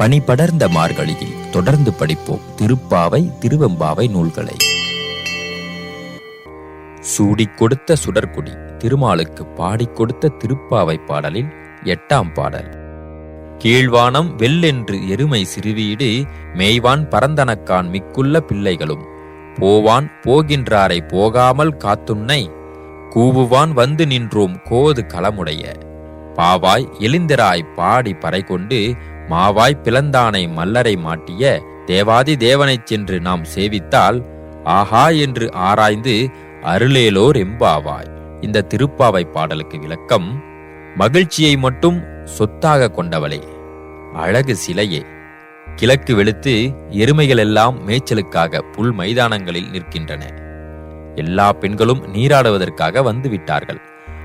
பனி படர்ந்த மார்கழியில் தொடர்ந்து படிப்போம் திருப்பாவை திருவெம்பாவை நூல்களை. சூடிக் கொடுத்த சுடர்குடி திருமாலுக்கு பாடிக் கொடுத்த திருப்பாவை பாடலில் எட்டாம் பாடல். கீழ்வானம் வெள்ளென்று எருமை சிறுவீடு மேய்வான் பரந்தனக்கான் மிக்குள்ள பிள்ளைகளும். போவான் போகின்றாரை போகாமல் காத்துன்னை கூவுவான் வந்து நின்றோம் கோது களமுடைய. பாவாய் எழுந்திராய் பாடி பறை கொண்டு மாவாய் பிளந்தானை மல்லரை மாட்டிய தேவாதி தேவனைச் சென்று நாம் சேவித்தால் ஆஹா என்று ஆராய்ந்து அருளேலோர் எம்பாவாய். இந்த திருப்பாவை பாடலுக்கு விளக்கம் மகிழ்ச்சியை மட்டும் சொத்தாக கொண்டவளே அழகு சிலையே. கிழக்கு வெளுத்து எருமைகள் எல்லாம் மேய்ச்சலுக்காக புல் மைதானங்களில் நிற்கின்றன. எல்லா பெண்களும் நீராடுவதற்காக வந்து விட்டார்கள்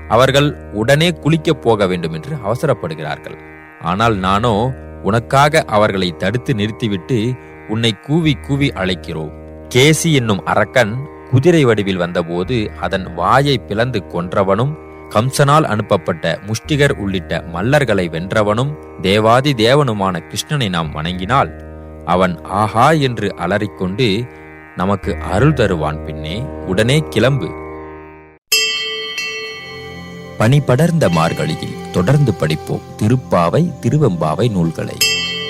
அவர்கள் உடனே குளிக்கப் போக வேண்டும் என்று அவசரப்படுகிறார்கள். ஆனால் நானோ உனக்காக அவர்களை தடுத்து நிறுத்திவிட்டு உன்னை கூவி கூவி அழைக்கிறோம். கேசி என்னும் அரக்கன் குதிரை வடிவில் வந்தபோது அதன் வாயை பிளந்து கொன்றவனும் கம்சனால் அனுப்பப்பட்ட முஷ்டிகர் உள்ளிட்ட மல்லர்களை வென்றவனும் தேவாதி தேவனுமான கிருஷ்ணனை நாம் வணங்கினால் அவன் ஆஹா என்று அலறிக்கொண்டு நமக்கு அருள் தருவான் பின்னே உடனே கிளம்பு. பனி படர்ந்த மார்கழியில் தொடர்ந்து படிப்போம். திருப்பாவை திருவெம்பாவை நூல்களை.